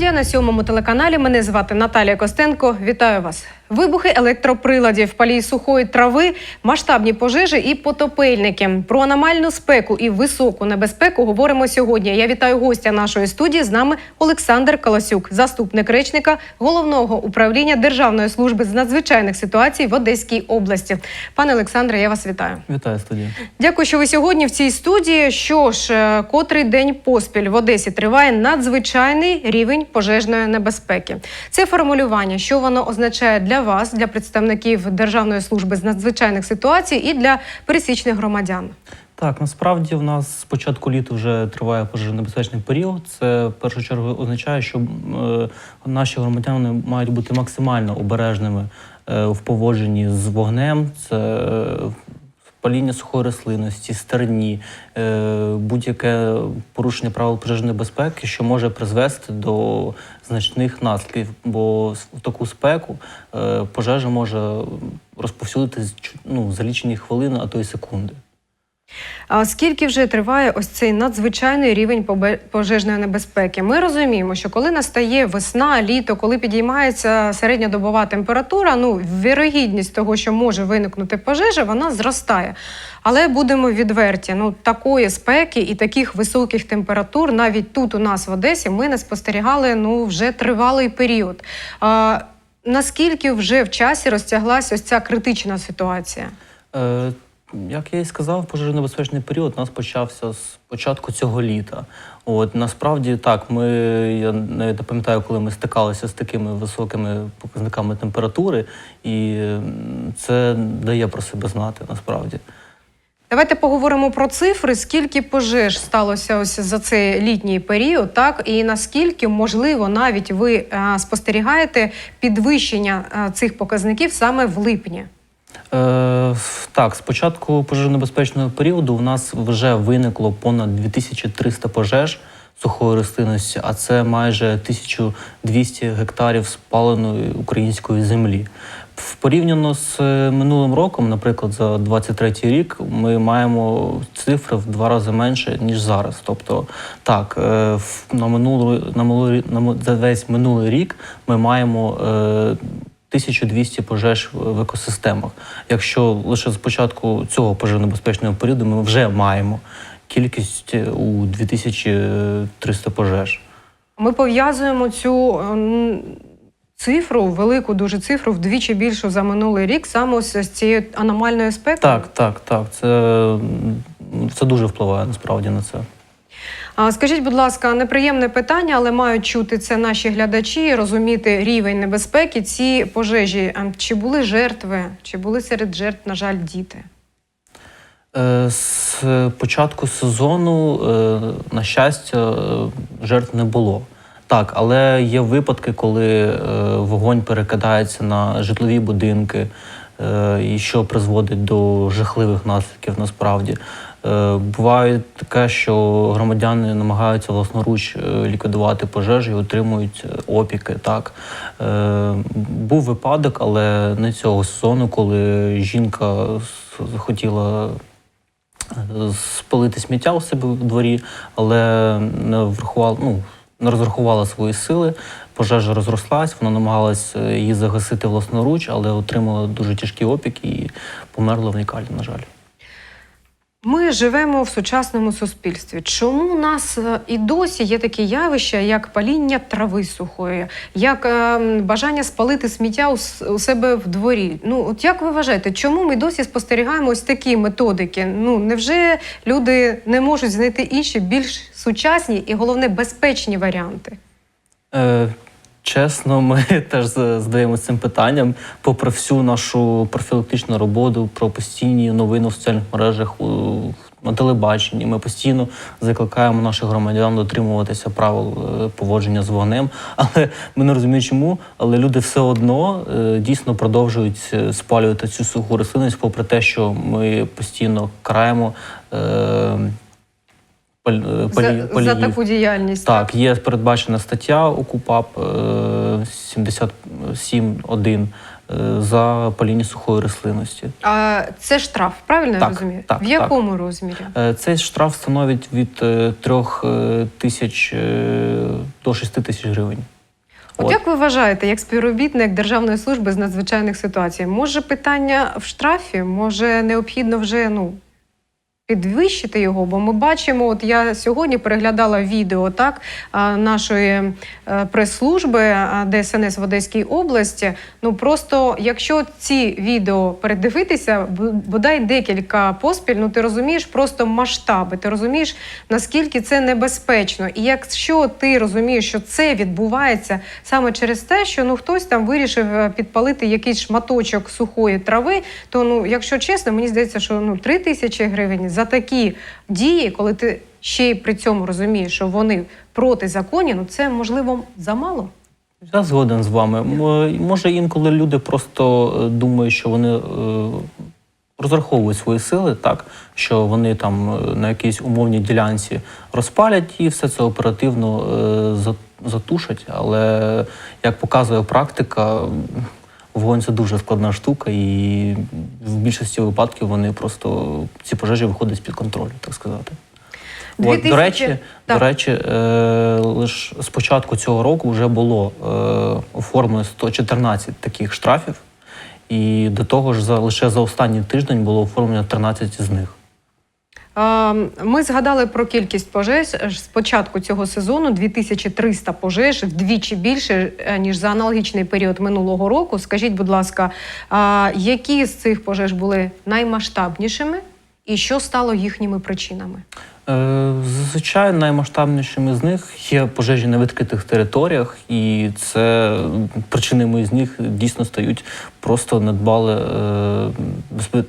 студія на сьомому телеканалі. Мене звати Наталія Костенко. Вітаю вас. Вибухи електроприладів, палій сухої трави, масштабні пожежі і потопельники. Про аномальну спеку і високу небезпеку говоримо сьогодні. Я вітаю гостя нашої студії. З нами Олександр Колосюк, заступник речника головного управління Державної служби з надзвичайних ситуацій в Одеській області. Пане Олександре, я вас вітаю. Вітаю студія. Дякую, що ви сьогодні в цій студії. Що ж, е, котрий день поспіль в Одесі триває надзвичайний рівень пожежної небезпеки. Це формулювання, що воно означає для вас, для представників Державної служби з надзвичайних ситуацій і для пересічних громадян. Так, насправді в нас з початку літа вже триває пожежонебезпечний період. Це в першу чергу означає, що е, наші громадяни мають бути максимально обережними е, в поводженні з вогнем. Це е, паління сухої рослинності, стерні, е, будь-яке порушення правил пожежної безпеки, що може призвести до значних наслідків. Бо в таку спеку е, пожежа може розповсюдитись ну, за лічені хвилини, а то й секунди. А скільки вже триває ось цей надзвичайний рівень пожежної небезпеки? Ми розуміємо, що коли настає весна, літо, коли підіймається середньодобова температура, ну вірогідність того, що може виникнути пожежа, вона зростає. Але будемо відверті, ну такої спеки і таких високих температур навіть тут у нас в Одесі ми не спостерігали ну вже тривалий період. А, наскільки вже в часі розтяглася ось ця критична ситуація? Е, як я і сказав, пожежонебезпечний період у нас почався з початку цього літа. От насправді так, ми я навіть не пам'ятаю, коли ми стикалися з такими високими показниками температури, і це дає про себе знати насправді. Давайте поговоримо про цифри. Скільки пожеж сталося ось за цей літній період, так і наскільки можливо навіть ви е, спостерігаєте підвищення е, цих показників саме в липні? Е, так, з початку пожежонебезпечного періоду у нас вже виникло понад 2300 пожеж сухої рослинності, а це майже 1200 гектарів спаленої української землі. Порівняно з е, минулим роком, наприклад, за 23 рік, ми маємо цифри в два рази менше ніж зараз. Тобто, так, е, на минулий, на минулий, на за весь минулий рік ми маємо е, 1200 пожеж в екосистемах. Якщо лише з початку цього пожежонебезпечного періоду ми вже маємо кількість е, у 2300 пожеж. Ми пов'язуємо цю цифру, велику дуже цифру, вдвічі більшу за минулий рік, саме з цією аномальною спекою. Так, так, так. Це, це дуже впливає насправді на це. Скажіть, будь ласка, неприємне питання, але мають чути це наші глядачі, розуміти рівень небезпеки. Ці пожежі. А Чи були жертви? Чи були серед жертв, на жаль, діти? Е, З початку сезону, е, на щастя, е, жертв не було. Так, але є випадки, коли вогонь перекидається на житлові будинки, і що призводить до жахливих наслідків насправді. Е, Буває таке, що громадяни намагаються власноруч е, ліквідувати пожежі і отримують е, опіки. Так. Був випадок, але не цього сезону, коли жінка захотіла спалити сміття у себе в дворі, але не врахувала, ну, не розрахувала свої сили. Пожежа розрослась, вона намагалась її загасити власноруч, але отримала дуже тяжкі опіки і померла в лікарні, на жаль. Ми живемо в сучасному суспільстві. Чому у нас е, і досі є такі явища, як паління трави сухої, як е, бажання спалити сміття у, себе в дворі? Ну, от як ви вважаєте, чому ми досі спостерігаємо ось такі методики? Ну невже люди не можуть знайти інші, більш сучасні і головне безпечні варіанти? Е, чесно, ми теж з- задаємося цим питанням. Попри всю нашу профілактичну роботу, про постійні новини в соціальних мережах на телебаченні. Ми постійно закликаємо наших громадян дотримуватися правил е, поводження з вогнем. Але ми не розуміємо, чому. Але люди все одно е, дійсно продовжують е, спалювати цю суху рослинність, попри те, що ми постійно караємо. Е, палі- за, за таку діяльність? Так, є передбачена стаття у КУПАП е, 77.1, е, за паління сухої рослинності. А це штраф, правильно я розумію? так, в якому розмірі? Е, Цей штраф становить від 3 тисяч е, до 6 тисяч гривень. От, От. як ви вважаєте, як співробітник Державної служби з надзвичайних ситуацій, може питання в штрафі, може необхідно вже ну. Підвищити його, бо ми бачимо, от я сьогодні переглядала відео так нашої е, прес-служби ДСНС в Одеській області. Ну просто якщо ці відео передивитися, бодай декілька поспіль, ну ти розумієш просто масштаби, ти розумієш наскільки це небезпечно. І якщо ти розумієш, що це відбувається саме через те, що ну хтось там вирішив е, підпалити якийсь шматочок сухої трави, то ну, якщо чесно, мені здається, що ну 3 тисячі гривень за такі дії, коли ти ще й при цьому розумієш, що вони проти законі, ну це можливо замало. Я згоден з вами. Може, інколи люди просто е, думають, що вони е, розраховують свої сили, так що вони там е, на якійсь умовній ділянці розпалять і все це оперативно е, затушать. Але як показує практика, вогонь це дуже складна штука, і в більшості випадків вони просто ці пожежі виходять з-під контролю, так сказати. От, до речі, Так. до речі, е, лише з початку цього року вже було е, оформлено 114 таких штрафів, і до того ж, за лише за останній тиждень було оформлено 13 з них. А, Ми згадали про кількість пожеж з початку цього сезону 2300 пожеж, вдвічі більше е, ніж за аналогічний період минулого року. Скажіть, будь ласка, які з цих пожеж були наймасштабнішими, і що стало їхніми причинами? Е, Зазвичай наймасштабнішими з них є пожежі на відкритих територіях, і це причинами з них дійсно стають просто недбале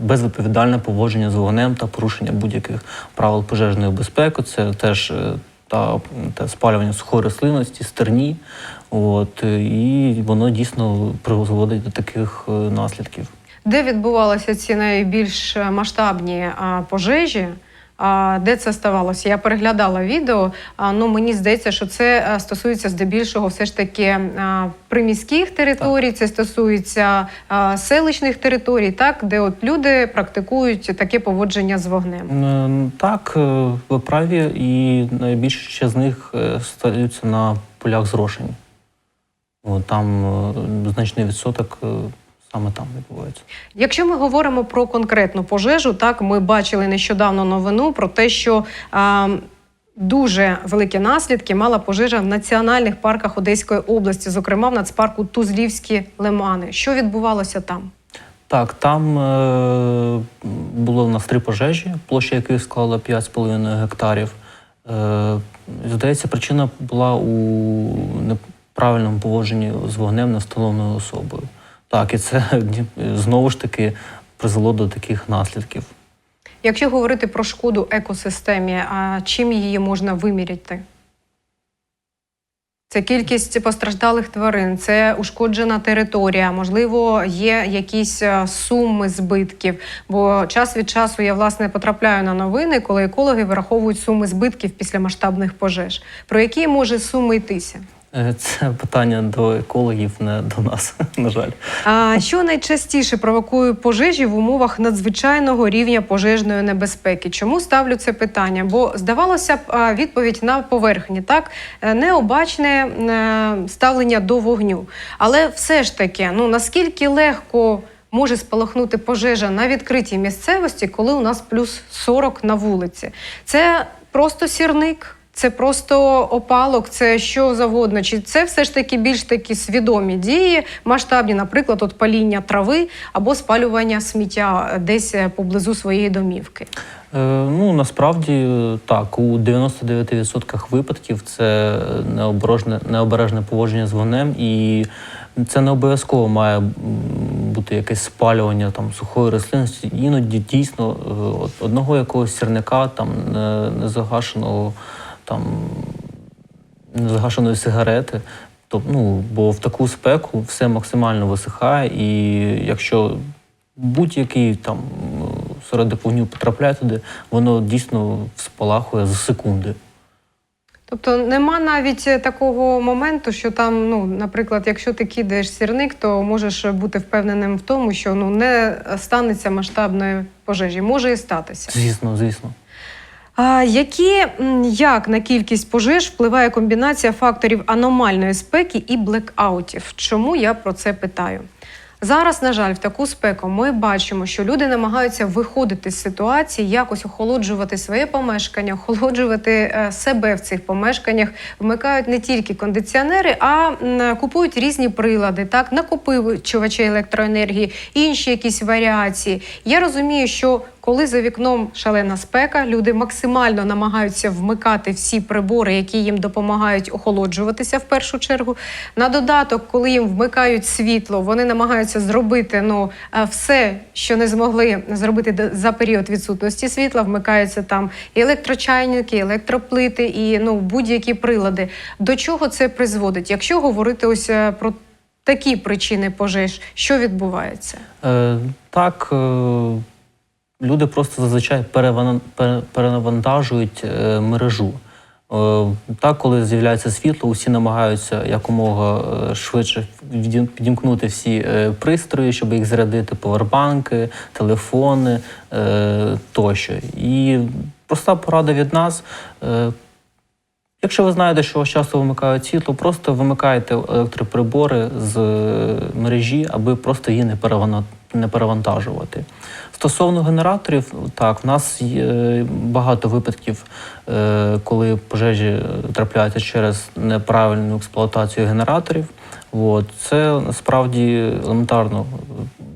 безвідповідальне поводження з вогнем та порушення будь-яких правил пожежної безпеки. Це теж е, та, та спалювання сухої рослинності, стерні. От, е, і воно дійсно призводить до таких наслідків. Де відбувалися ці найбільш масштабні пожежі? Де це ставалося? Я переглядала відео. Ну мені здається, що це стосується здебільшого все ж таки приміських територій, це стосується селищних територій, так де от люди практикують таке поводження з вогнем. Так, е, ви праві, і найбільше з них е, стаються на полях зрошень. Там е, значний відсоток е, саме там відбувається. Якщо ми говоримо про конкретну пожежу, так ми бачили нещодавно новину про те, що а, дуже великі наслідки мала пожежа в національних парках Одеської області, зокрема в нацпарку Тузлівські лимани. Що відбувалося там? Так, там е, було у нас три пожежі, площа яких склала 5,5 гектарів. Е, здається, причина була у неправильному поводженні з вогнем невстановленою особою. Так, і це знову ж таки призвело до таких наслідків. Якщо говорити про шкоду екосистемі, а чим її можна виміряти? Це кількість постраждалих тварин, це ушкоджена територія. Можливо, є якісь е, суми збитків. Бо час від часу я власне потрапляю на новини, коли екологи вираховують суми збитків після масштабних пожеж. Про які може суми йтися? Е, Це питання до екологів, не до нас, на жаль. А що найчастіше провокує пожежі в умовах надзвичайного рівня пожежної небезпеки? Чому ставлю це питання? Бо здавалося б, відповідь на поверхні, так Е, необачне е, ставлення до вогню. Але все ж таки, ну наскільки легко може спалахнути пожежа на відкритій місцевості, коли у нас плюс 40 на вулиці? Це просто сірник. Це просто опалок, це що завгодно. Чи це все ж таки більш такі свідомі дії, масштабні, наприклад, от паління трави або спалювання сміття десь е, поблизу своєї домівки? Е, Ну насправді е, так, у 99% випадків це необережне, необережне поводження з вогнем, і це не обов'язково має бути якесь спалювання там сухої рослинності. Іноді дійсно е, одного якогось сірника, там не- незагашеного там незагашеної сигарети. Тобто, ну, бо в таку спеку все максимально висихає, і якщо будь-який там серед вогню потрапляє туди, воно дійсно спалахує за секунди. Тобто нема навіть е, такого моменту, що там, ну, наприклад, якщо ти кидаєш сірник, то можеш бути впевненим в тому, що ну не станеться масштабної пожежі. Може і статися. Звісно, звісно. А які як на кількість пожеж впливає комбінація факторів аномальної спеки і блекаутів? Чому я про це питаю? Зараз, на жаль, в таку спеку ми бачимо, що люди намагаються виходити з ситуації, якось охолоджувати своє помешкання, охолоджувати е, себе в цих помешканнях. Вмикають не тільки кондиціонери, а купують різні прилади, так накопичувачі електроенергії, інші якісь варіації. Я розумію, що коли за вікном шалена спека, люди максимально намагаються вмикати всі прибори, які їм допомагають охолоджуватися в першу чергу. На додаток, коли їм вмикають світло, вони намагаються зробити ну е, все, що не змогли зробити за період відсутності світла. Вмикаються там і електрочайники, і електроплити, і ну будь-які прилади. До чого це призводить? Якщо говорити ось е, про такі причини пожеж, що відбувається? Е, так, е, люди просто зазвичай перенавантажують е, мережу. Е, так, коли з'являється світло, усі намагаються якомога е, швидше підімкнути всі пристрої, щоб їх зарядити, повербанки, телефони тощо. І проста порада від нас. Якщо ви знаєте, що часто вимикають світло, просто вимикайте електроприбори з мережі, аби просто її не перевантажувати. Стосовно генераторів, так, в нас є багато випадків, е, коли пожежі е, трапляються через неправильну експлуатацію генераторів. От. Це насправді елементарно.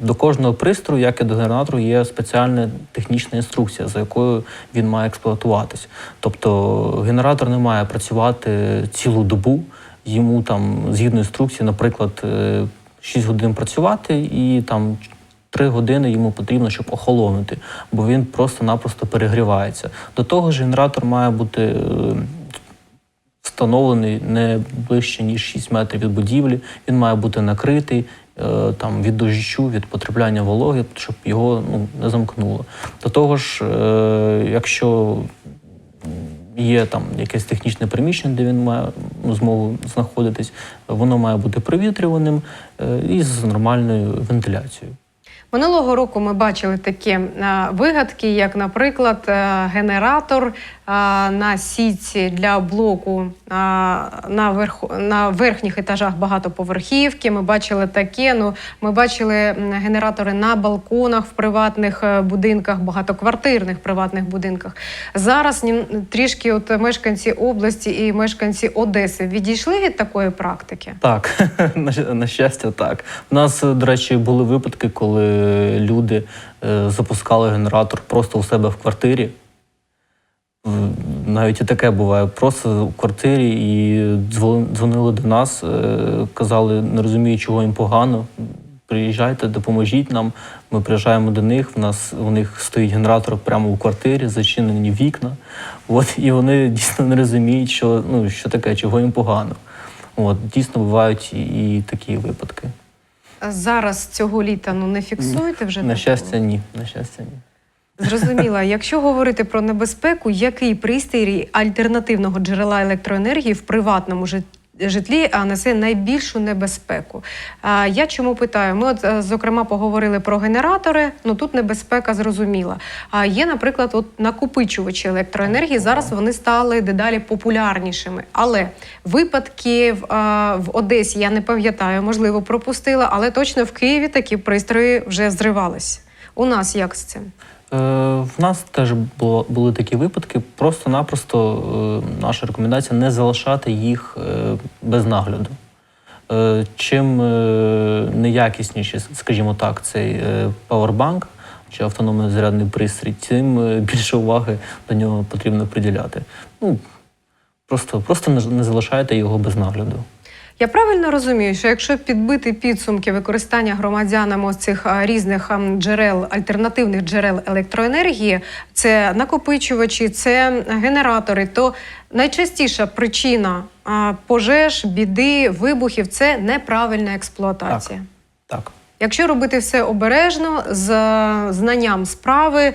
До кожного пристрою, як і до генератору, є спеціальна технічна інструкція, за якою він має експлуатуватись. Тобто генератор не має працювати цілу добу. Йому там, згідно інструкції, наприклад, е, 6 годин працювати і там 3 години йому потрібно, щоб охолонути, бо він просто-напросто перегрівається. До того ж, генератор має бути е, встановлений не ближче ніж 6 метрів від будівлі. Він має бути накритий е, там від дощу, від потрапляння вологи, щоб його ну, не замкнуло. До того ж, е, якщо є там якесь технічне приміщення, де він має ну, змогу знаходитись, воно має бути провітрюваним і з нормальною вентиляцією. Минулого року ми бачили такі е, вигадки, як, наприклад, е, генератор на сітці для блоку на, верху, на верхніх етажах багатоповерхівки. Ми бачили таке. Ну, ми бачили генератори на балконах в приватних е, будинках, багатоквартирних приватних будинках. Зараз трішки от мешканці області і мешканці Одеси відійшли від такої практики. Так, на, щастя, так. У нас, е, до речі, були випадки, коли люди е, запускали генератор просто у себе в квартирі. Навіть і таке буває. Просто в квартирі і дзвонили до нас, е, казали, не розумію, чого їм погано. Приїжджайте, допоможіть нам. Ми приїжджаємо до них. В нас у них стоїть генератор прямо у квартирі, зачинені вікна. От, і вони дійсно не розуміють, що, ну, що таке, чого їм погано. От, дійсно бувають і, і такі випадки. Зараз цього літа ну не фіксуєте вже На щастя, ні. На щастя, ні. Зрозуміла. Якщо говорити про небезпеку, який пристрій альтернативного джерела електроенергії в приватному жит- житлі а, несе найбільшу небезпеку? Я чому питаю? Ми, от, е, зокрема, поговорили про генератори. Ну тут небезпека зрозуміла. А є, наприклад, от накопичувачі електроенергії. Зараз вони стали дедалі популярнішими. Але випадків в Одесі я не пам'ятаю, можливо, пропустила, але точно в Києві такі пристрої вже зривались. У нас як з цим? Е, в нас теж було, були такі випадки. Просто-напросто е, наша рекомендація не залишати їх е, без нагляду. Чим неякісніший, скажімо так, цей павербанк чи автономний зарядний пристрій, тим більше уваги до нього потрібно приділяти. Ну, просто, просто не залишайте його без нагляду. Я правильно розумію, що якщо підбити підсумки використання громадянами ось цих різних джерел, альтернативних джерел електроенергії, це накопичувачі, це генератори, то найчастіша причина пожеж, біди, вибухів це неправильна експлуатація. Так. Якщо робити все обережно, з знанням справи,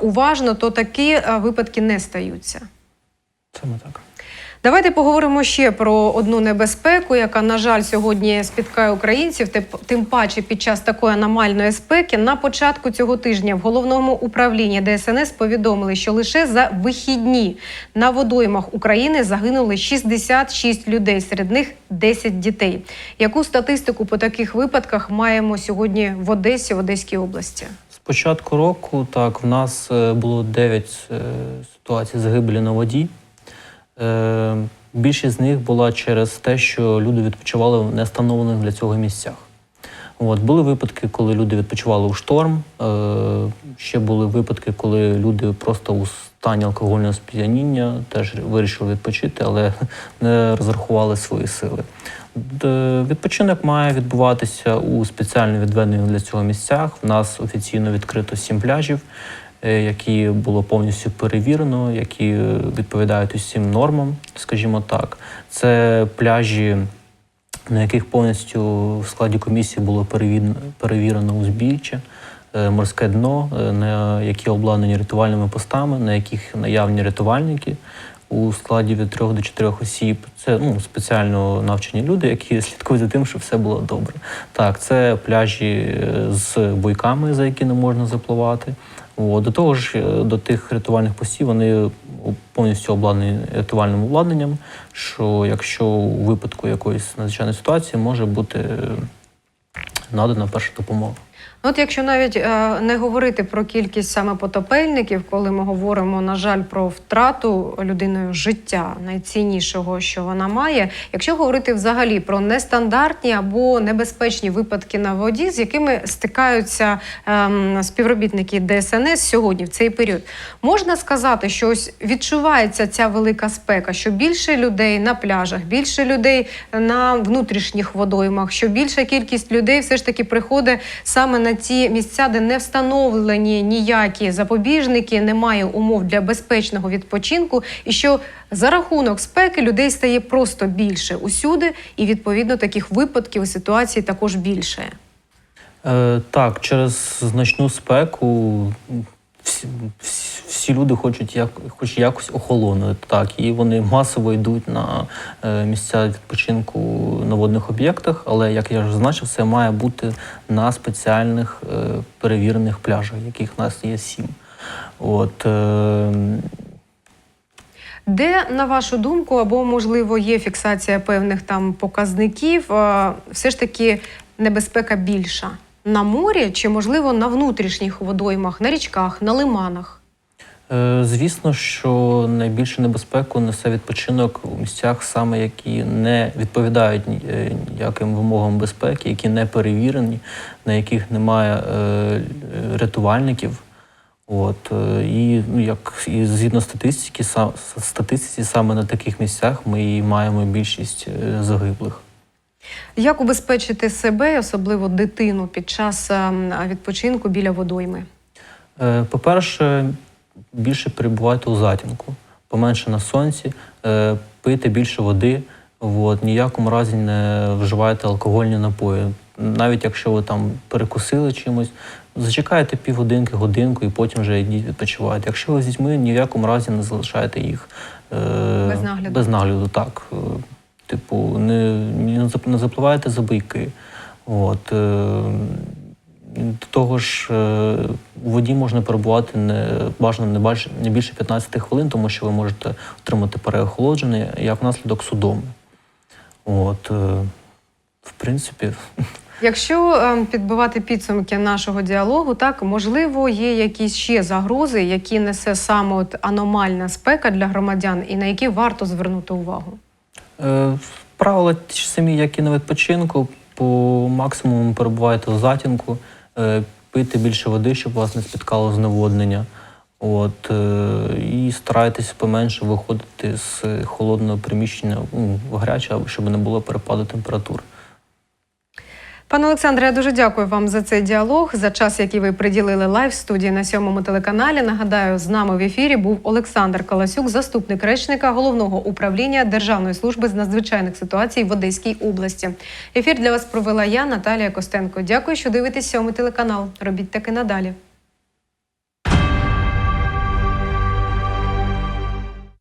уважно, то такі випадки не стаються. Саме так. Давайте поговоримо ще про одну небезпеку, яка, на жаль, сьогодні спіткає українців. Тим паче під час такої аномальної спеки. На початку цього тижня в головному управлінні ДСНС повідомили, що лише за вихідні на водоймах України загинули 66 людей, серед них 10 дітей. Яку статистику по таких випадках маємо сьогодні в Одесі, в Одеській області? З початку року так в нас е, було 9 е, ситуацій загибелі на воді. Е, Більшість з них була через те, що люди відпочивали в нестановлених для цього місцях. От, були випадки, коли люди відпочивали у шторм. Е, ще були випадки, коли люди просто у стані алкогольного сп'яніння теж вирішили відпочити, але не розрахували свої сили. Д- Відпочинок має відбуватися у спеціально відведених для цього місцях. У нас офіційно відкрито сім пляжів, які було повністю перевірено, які е, відповідають усім нормам, скажімо так. Це пляжі на яких повністю в складі комісії було перевірено, узбіччя, е, морське дно, е, на які обладнані рятувальними постами, на яких наявні рятувальники у складі від трьох до чотирьох осіб. Це ну, спеціально навчені люди, які слідкують за тим, щоб все було добре. Так, це пляжі е, з буйками, за які не можна запливати. От. До того ж, е, до тих рятувальних постів вони повністю обладнані рятувальним обладнанням, що якщо у випадку якоїсь надзвичайної ситуації може бути е, надана перша допомога. Ну, От якщо навіть е, не говорити про кількість саме потопельників, коли ми говоримо, на жаль, про втрату людиною життя найціннішого, що вона має, якщо говорити взагалі про нестандартні або небезпечні випадки на воді, з якими стикаються ем, співробітники ДСНС сьогодні в цей період, можна сказати, що ось відчувається ця велика спека, що більше людей на пляжах, більше людей на внутрішніх водоймах, що більша кількість людей все ж таки приходить саме на ті місця, де не встановлені ніякі запобіжники, немає умов для безпечного відпочинку, і що за рахунок спеки людей стає просто більше усюди, і відповідно таких випадків ситуації також більше. Е, так, через значну спеку всі, всі, люди хочуть як, хоч якось охолонути. Так, і вони масово йдуть на е, місця відпочинку на водних об'єктах, але як я вже зазначив, це має бути на спеціальних е, перевірених пляжах, яких в нас є сім. От, е, Де, на вашу думку, або можливо є фіксація певних там показників, все ж таки небезпека більша на морі чи можливо на внутрішніх водоймах, на річках, на лиманах? Е, Звісно, що найбільшу небезпеку несе відпочинок у місцях, саме які не відповідають е, ніяким вимогам безпеки, які не перевірені, на яких немає е, рятувальників. От і ну як і згідно статистики, са- статистиці, саме на таких місцях ми і маємо більшість загиблих. Як убезпечити себе, особливо дитину, під час ем, відпочинку біля водойми? Е, По-перше, більше перебувати у затінку, поменше на сонці, е, пийте більше води. От, ніякому разі не вживайте алкогольні напої. Навіть якщо ви там перекусили чимось, зачекайте півгодинки, годинку і потім вже йдіть відпочивайте. Якщо ви з дітьми, ні в якому разі не залишайте їх е, Без нагляду. без нагляду. Так. Типу, не, не запливайте за байки. От, е, до того ж, е, у воді можна перебувати не бажано не більше, не більше 15 хвилин, тому що ви можете отримати переохолодження як наслідок судоми. От, е, в принципі, Якщо ем, підбивати підсумки нашого діалогу, так можливо, є якісь ще загрози, які несе саме от аномальна спека для громадян, і на які варто звернути увагу. Е, Правила ті ж самі, як і на відпочинку. По максимуму перебувайте у затінку, е, пийте більше води, щоб вас не спіткало зневоднення. От, е, і старайтесь поменше виходити з холодного приміщення ну, в гаряче, аби щоб не було перепаду температур. Пане Олександре, я дуже дякую вам за цей діалог, за час, який ви приділили лайв студії на сьомому телеканалі. Нагадаю, з нами в ефірі був Олександр Каласюк, заступник речника головного управління Державної служби з надзвичайних ситуацій в Одеській області. Ефір для вас провела я, Наталія Костенко. Дякую, що дивитесь сьомий телеканал. Робіть таки надалі.